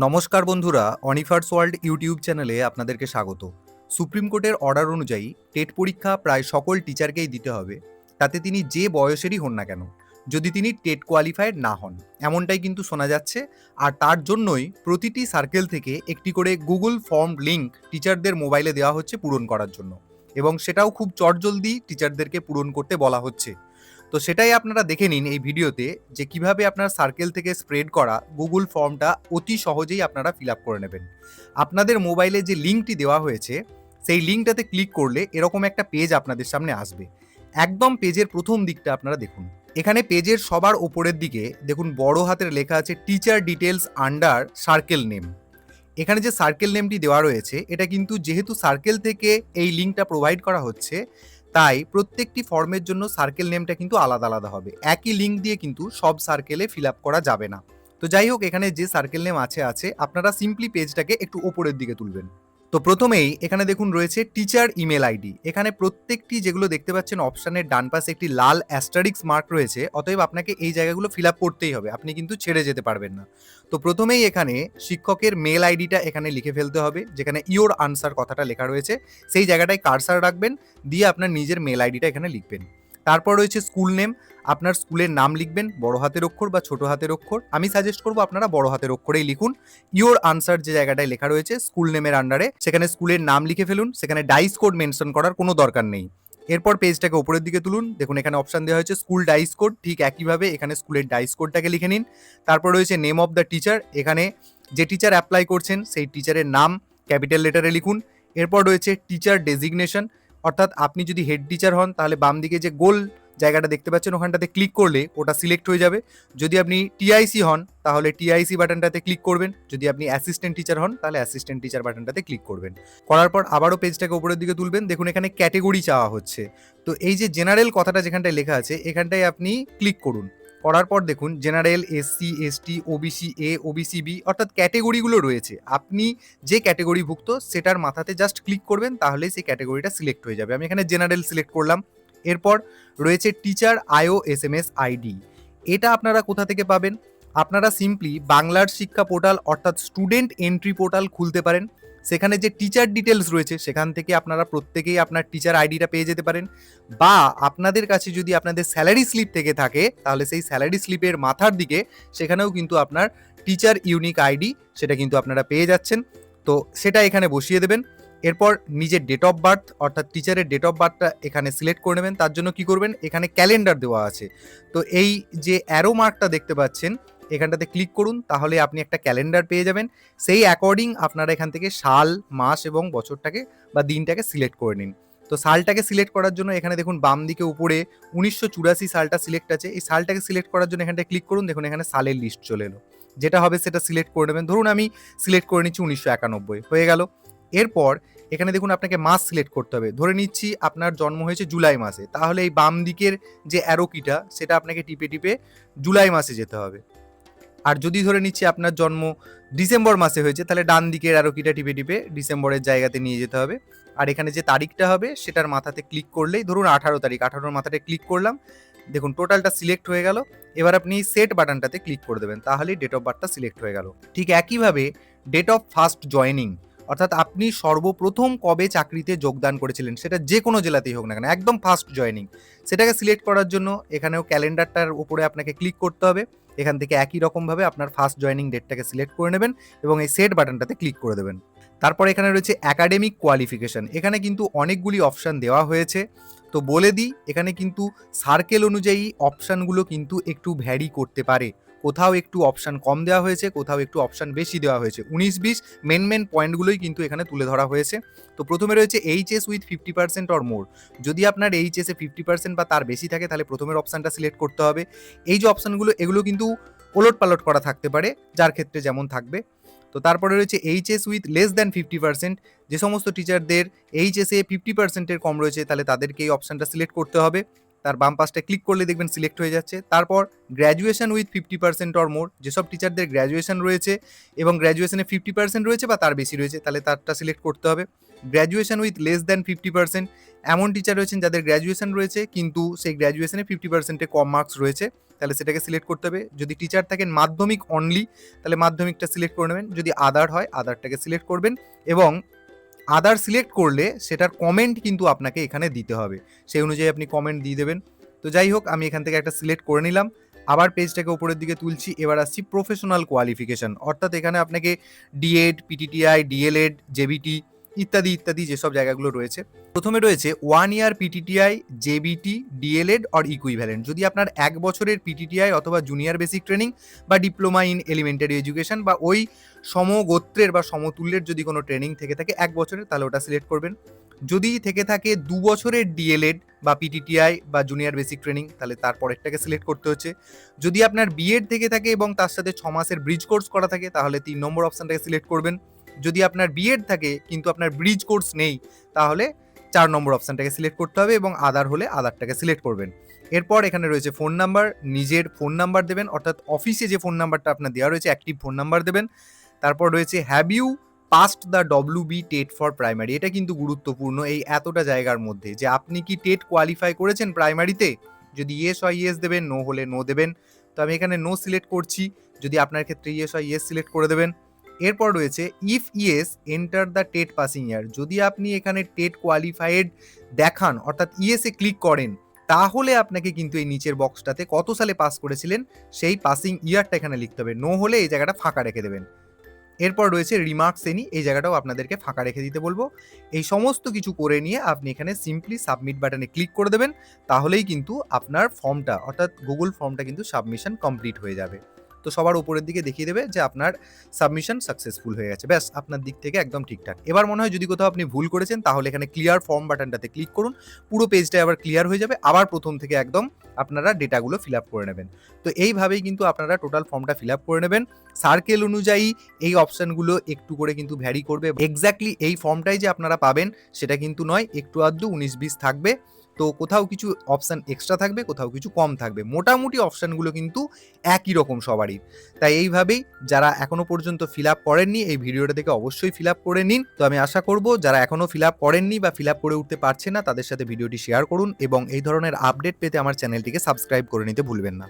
নমস্কার বন্ধুরা, অনিফার্স world YouTube চ্যানেলে আপনাদেরকে স্বাগত। সুপ্রিম কোর্টের অর্ডার অনুযায়ী টেট পরীক্ষা প্রায় সকল টিচারকেই দিতে হবে। তাতে তিনি যে বয়সেরই হন না কেন, যদি তিনি টেট কোয়ালিফাইড না হন, এমনটাই কিন্তু শোনা যাচ্ছে। আর তার জন্যই প্রতিটি সার্কেল থেকে একটি করে গুগল ফর্ম লিঙ্ক টিচারদের মোবাইলে দেওয়া হচ্ছে পূরণ করার জন্য। এবং সেটাও খুব চটজলদি টিচারদেরকে পূরণ করতে বলা হচ্ছে। তো সেটাই আপনারা দেখে নিন এই ভিডিওতে যে কীভাবে আপনার সার্কেল থেকে স্প্রেড করা গুগল ফর্মটা অতি সহজেই আপনারা ফিল আপ করে নেবেন। আপনাদের মোবাইলে যে লিঙ্কটি দেওয়া হয়েছে, সেই লিঙ্কটাতে ক্লিক করলে এরকম একটা পেজ আপনাদের সামনে আসবে। একদম পেজের প্রথম দিকটা আপনারা দেখুন। এখানে পেজের সবার ওপরের দিকে দেখুন বড় হাতের লেখা আছে teacher details under circle name এখানে যে সার্কেল নেমটি দেওয়া রয়েছে, এটা কিন্তু যেহেতু সার্কেল থেকে এই লিঙ্কটা প্রোভাইড করা হচ্ছে তাই প্রত্যেকটি ফর্মের জন্য সার্কেল নেমটা কিন্তু আলাদা আলাদা হবে। একই লিঙ্ক দিয়ে কিন্তু সব সার্কেলে ফিল আপ করা যাবে না। তো যাই হোক, এখানে যে সার্কেল নেম আছে আছে, আপনারা সিম্পলি পেজটাকে একটু ওপরের দিকে তুলবেন। তো প্রথমেই এখানে দেখুন রয়েছে টিচার ইমেল আইডি এখানে প্রত্যেকটি যেগুলো দেখতে পাচ্ছেন অপশানের ডান পাশে একটি লাল অ্যাস্টারিক্স মার্ক রয়েছে, অতএব আপনাকে এই জায়গাগুলো ফিল আপ করতেই হবে, আপনি কিন্তু ছেড়ে যেতে পারবেন না। তো প্রথমেই এখানে শিক্ষকের মেল আইডিটা এখানে লিখে ফেলতে হবে, যেখানে ইওর আনসার কথাটা লেখা রয়েছে, সেই জায়গাটায় কারসার রাখবেন, দিয়ে আপনার নিজের মেল আইডিটা এখানে লিখবেন। তারপর রয়েছে স্কুল নেম আপনার স্কুলের নাম লিখবেন, বড় হাতের অক্ষর বা ছোট হাতের অক্ষর। আমি সাজেস্ট করব আপনারা বড় হাতের অক্ষরেই লিখুন। ইওর আনসার যে জায়গাটায় লেখা রয়েছে স্কুল নেমের আন্ডারে সেখানে স্কুলের নাম লিখে ফেলুন, সেখানে ডাইস কোড মেনশন করার কোনো দরকার নেই। এরপর পেজটাকে উপরের দিকে তুলুন, দেখুন এখানে অপশন দেওয়া হয়েছে স্কুল ডাইস কোড ঠিক একইভাবে এখানে স্কুলের ডাইস কোডটাকে লিখে নিন। তারপর রয়েছে নেম অফ দ্য টিচার এখানে যে টিচার অ্যাপ্লাই করছেন, সেই টিচারের নাম ক্যাপিটাল লেটারে লিখুন। এরপর রয়েছে টিচার ডেজিগনেশন অর্থাৎ আপনি যদি হেড টিচার হন, তাহলে বাম দিকে যে গোল জায়গাটা দেখতে পাচ্ছেন, ওখানটাতে ক্লিক করলে ওটা সিলেক্ট হয়ে যাবে। যদি আপনি টিআইসি হন, তাহলে টিআইসি বাটনটাতে ক্লিক করবেন। যদি আপনি অ্যাসিস্ট্যান্ট টিচার হন, তাহলে অ্যাসিস্ট্যান্ট টিচার বাটনটাতে ক্লিক করবেন। করার পর আবারও পেজটাকে উপরের দিকে তুলবেন। দেখুন, এখানে ক্যাটেগরি চাওয়া হচ্ছে। তো এই যে জেনারেল কথাটা যেখানটায় লেখা আছে, এখানটায় আপনি ক্লিক করুন। করার পর দেখুন general SC ST OBC A OBC B অর্থাৎ ক্যাটেগরিগুলো রয়েছে। আপনি যে ক্যাটেগরিভুক্ত সেটার মাথাতে জাস্ট ক্লিক করবেন, তাহলে সেই ক্যাটেগরিটা সিলেক্ট হয়ে যাবে। আমি এখানে জেনারেল সিলেক্ট করলাম। এরপর রয়েছে teacher IO S M S ID এটা আপনারা কোথা থেকে পাবেন? আপনারা সিম্পলি বাংলার শিক্ষা পোর্টাল অর্থাৎ স্টুডেন্ট এন্ট্রি পোর্টাল খুলতে পারেন। সেখানে যে টিচার ডিটেলস রয়েছে, সেখান থেকে আপনারা প্রত্যেকেই আপনার টিচার আইডিটা পেয়ে যেতে পারেন। বা আপনাদের কাছে যদি আপনাদের স্যালারি স্লিপ থেকে থাকে, তাহলে সেই স্যালারি স্লিপের মাথার দিকে সেখানেও কিন্তু আপনার টিচার ইউনিক আইডি সেটা কিন্তু আপনারা পেয়ে যাচ্ছেন। তো সেটা এখানে বসিয়ে দেবেন। এরপর নিজের ডেট অফ বার্থ অর্থাৎ টিচারের ডেট অফ বার্থটা এখানে সিলেক্ট করে নেবেন। তার জন্য কি করবেন? এখানে ক্যালেন্ডার দেওয়া আছে। তো এই যে অ্যারো মার্কটা দেখতে পাচ্ছেন এখানটাতে ক্লিক করুন, তাহলে আপনি একটা ক্যালেন্ডার পেয়ে যাবেন। সেই অ্যাকর্ডিং আপনারা এখান থেকে সাল, মাস এবং বছরটাকে বা দিনটাকে সিলেক্ট করে নিন। তো সালটাকে সিলেক্ট করার জন্য এখানে দেখুন, বাম দিকে উপরে উনিশশো চুরাশি সালটা সিলেক্ট আছে। এই সালটাকে সিলেক্ট করার জন্য এখানটায় ক্লিক করুন, দেখুন এখানে সালের লিস্ট চলে এলো। যেটা হবে সেটা সিলেক্ট করে নেবেন। ধরুন আমি সিলেক্ট করে নিচ্ছি উনিশশো একানব্বই, হয়ে গেল। এরপর এখানে দেখুন, আপনাকে মাস সিলেক্ট করতে হবে। ধরে নিচ্ছি আপনার জন্ম হয়েছে জুলাই মাসে। তাহলে এই বাম দিকের যে অ্যারোকিটা সেটা আপনাকে টিপে টিপে জুলাই মাসে যেতে হবে। আর যদি ধরে নিচ্ছি আপনার জন্ম ডিসেম্বর মাসে হয়েছে, তাহলে ডান দিকের অ্যারো কিটা টিপে টিপে ডিসেম্বরের জায়গাতে নিয়ে যেতে হবে। আর এখানে যে তারিখটা হবে, সেটার মাথাতে ক্লিক করলেই, ধরুন আঠারো তারিখ, আঠারোর মাথাতে ক্লিক করলাম, দেখুন টোটালটা সিলেক্ট হয়ে গেল, এবার আপনি সেট বাটনটাতে ক্লিক করে দেবেন, তাহলেই ডেট অফ বার্থটা সিলেক্ট হয়ে গেল। ঠিক একইভাবে ডেট অফ ফার্স্ট জয়নিং অর্থাৎ আপনি সর্বপ্রথম কবে চাকরিতে যোগদান করেছিলেন, সেটা যে কোনো জেলাতেই হোক না কেন, একদম ফার্স্ট জয়নিং সেটাকে সিলেক্ট করার জন্য এখানেও ক্যালেন্ডারটার উপরে আপনাকে ক্লিক করতে হবে। এখান থেকে একই রকমভাবে আপনার ফার্স্ট জয়নিং ডেটটাকে সিলেক্ট করে নেবেন এবং এই সেট বাটনটাতে ক্লিক করে দেবেন। তারপর এখানে রয়েছে অ্যাকাডেমিক কোয়ালিফিকেশান এখানে কিন্তু অনেকগুলি অপশান দেওয়া হয়েছে। তো বলে দিই, এখানে কিন্তু সার্কেল অনুযায়ী অপশানগুলো কিন্তু একটু ভ্যারি করতে পারে। কোথাও একটু অপশান কম দেওয়া হয়েছে, কোথাও একটু অপশান বেশি দেওয়া হয়েছে। উনিশ বিশ মেন মেন পয়েন্টগুলোই কিন্তু এখানে তুলে ধরা হয়েছে। তো প্রথমে রয়েছে HS with fifty percent or more যদি আপনার এইচএসে ফিফটি পার্সেন্ট বা তার বেশি থাকে, তাহলে প্রথমের অপশানটা সিলেক্ট করতে হবে। এই যে অপশানগুলো এগুলো কিন্তু ওলট পালট করা থাকতে পারে, যার ক্ষেত্রে যেমন থাকবে। তো তারপরে রয়েছে HS with less than fifty percent যে সমস্ত টিচারদের এইচএসে ফিফটি পার্সেন্টের কম রয়েছে, তাহলে তাদেরকে এই অপশানটা সিলেক্ট করতে হবে। তার বাম পাশটা ক্লিক করলে দেখবেন সিলেক্ট হয়ে যাচ্ছে। তারপর graduation with fifty percent or more যেসব টিচারদের গ্র্যাজুয়েশন রয়েছে এবং গ্র্যাজুয়েশনে ফিফটি পার্সেন্ট রয়েছে বা তার বেশি রয়েছে, তাহলে তারটা সিলেক্ট করতে হবে। Graduation with less than fifty percent এমন টিচার রয়েছেন যাদের গ্র্যাজুয়েশন রয়েছে কিন্তু সেই গ্র্যাজুয়েশনে ফিফটি পার্সেন্টে কম মার্কস রয়েছে, তাহলে সেটাকে সিলেক্ট করতে হবে। যদি টিচার থাকেন মাধ্যমিক অনলি তাহলে মাধ্যমিকটা সিলেক্ট করে নেবেন। যদি আদার হয় আদারটাকে সিলেক্ট করবেন এবং আদার সিলেক্ট করলে সেটার কমেন্ট কিন্তু আপনাকে এখানে দিতে হবে। সেই অনুযায়ী আপনি কমেন্ট দিয়ে দেবেন। তো যাই হোক, আমি এখান থেকে একটা সিলেক্ট করে নিলাম। আবার পেজটাকে উপরের দিকে তুলছি, এবার আসছি প্রফেশনাল কোয়ালিফিকেশান অর্থাৎ এখানে আপনাকে ডিএড পিটিটিআই ডিএলএড জেবিটি ইত্যাদি ইত্যাদি যেসব জায়গাগুলো রয়েছে। প্রথমে রয়েছে one year PTTI JBT DElEd or equivalent যদি আপনার এক বছরের পিটিটিআই অথবা জুনিয়র বেসিক ট্রেনিং বা ডিপ্লোমা ইন এলিমেন্টারি এডুকেশন বা ওই সমগোত্রের বা সমতুল্যের যদি কোনো ট্রেনিং থেকে থাকে এক বছরের, তাহলে ওটা সিলেক্ট করবেন। যদি থেকে থাকে দু বছরের ডিএলএড বা পিটিটিআই বা জুনিয়র বেসিক ট্রেনিং তাহলে তার পরেরটাকে সিলেক্ট করতে হচ্ছে। যদি আপনার বিএড থেকে থাকে এবং তার সাথে ছ মাসের ব্রিজ কোর্স করা থাকে, তাহলে তিন নম্বর অপশানটাকে সিলেক্ট করবেন। যদি আপনার বিএড থাকে, কিন্তু আপনার ব্রিজ কোর্স নেই, তাহলে চার নম্বর অপশানটাকে সিলেক্ট করতে হবে এবং আদার হলে আদারটাকে সিলেক্ট করবেন। এরপর এখানে রয়েছে ফোন নাম্বার নিজের ফোন নাম্বার দেবেন, অর্থাৎ অফিসে যে ফোন নাম্বারটা আপনার দেওয়া রয়েছে অ্যাক্টিভ ফোন নাম্বার দেবেন। তারপর রয়েছে have you passed the W B TET for primary এটা কিন্তু গুরুত্বপূর্ণ এই এতটা জায়গার মধ্যে, যে আপনি কি টেট কোয়ালিফাই করেছেন প্রাইমারিতে যদি ইয়েস হয় ইয়েস দেবেন নো হলে নো দেবেন। তো আমি এখানে নো সিলেক্ট করছি। যদি আপনার ক্ষেত্রে ইয়েস হয় ইয়েস সিলেক্ট করে দেবেন এরপর রয়েছে if yes enter the TET passing year যদি আপনি এখানে টেট কোয়ালিফাইড দেখান, অর্থাৎ ইয়েসে ক্লিক করেন, তাহলে আপনাকে কিন্তু এই নিচের বক্সটাতে কত সালে পাস করেছিলেন, সেই পাসিং ইয়ারটা এখানে লিখতে হবে। নো হলে এই জায়গাটা ফাঁকা রেখে দেবেন। এরপর রয়েছে রিমার্কস এনি এই জায়গাটাও আপনাদেরকে ফাঁকা রেখে দিতে বলব। এই সমস্ত কিছু করে নিয়ে আপনি এখানে সিম্পলি সাবমিট বাটনে ক্লিক করে দেবেন, তাহলেই কিন্তু আপনার ফর্মটা অর্থাৎ গুগল ফর্মটা কিন্তু সাবমিশন কমপ্লিট হয়ে যাবে। তো সবার উপরের দিকে দেখিয়ে দেবে যে আপনার সাবমিশন সাকসেসফুল হয়ে গেছে। ব্যাস, আপনার দিক থেকে একদম ঠিকঠাক। এবার মনে হয় যদি কোথাও আপনি ভুল করেছেন, তাহলে এখানে ক্লিয়ার ফর্ম বাটনটাতে ক্লিক করুন। পুরো পেজটা আবার ক্লিয়ার হয়ে যাবে। আবার প্রথম থেকে একদম আপনারা ডেটাগুলো ফিল আপ করে নেবেন। তো এইভাবেই কিন্তু আপনারা টোটাল ফর্মটা ফিল আপ করে নেবেন। সার্কেল অনুযায়ী এই অপশানগুলো একটু করে কিন্তু ভ্যারি করবে। এক্স্যাক্টলি এই ফর্মটাই যে আপনারা পাবেন, সেটা কিন্তু নয়, একটু আধটু উনিশ বিশ থাকবে। তো কোথাও কিছু অপশান এক্সট্রা থাকবে, কোথাও কিছু কম থাকবে। মোটামুটি অপশানগুলো কিন্তু একই রকম সবারই। তাই এইভাবেই যারা এখনও পর্যন্ত ফিল আপ করেননি, এই ভিডিওটা থেকে অবশ্যই ফিল আপ করে নিন। তো আমি আশা করব, যারা এখনও ফিল আপ করেননি বা ফিল আপ করে উঠতে পারছে না, তাদের সাথে ভিডিওটি শেয়ার করুন এবং এই ধরনের আপডেট পেতে আমার চ্যানেলটিকে সাবস্ক্রাইব করে নিতে ভুলবেন না।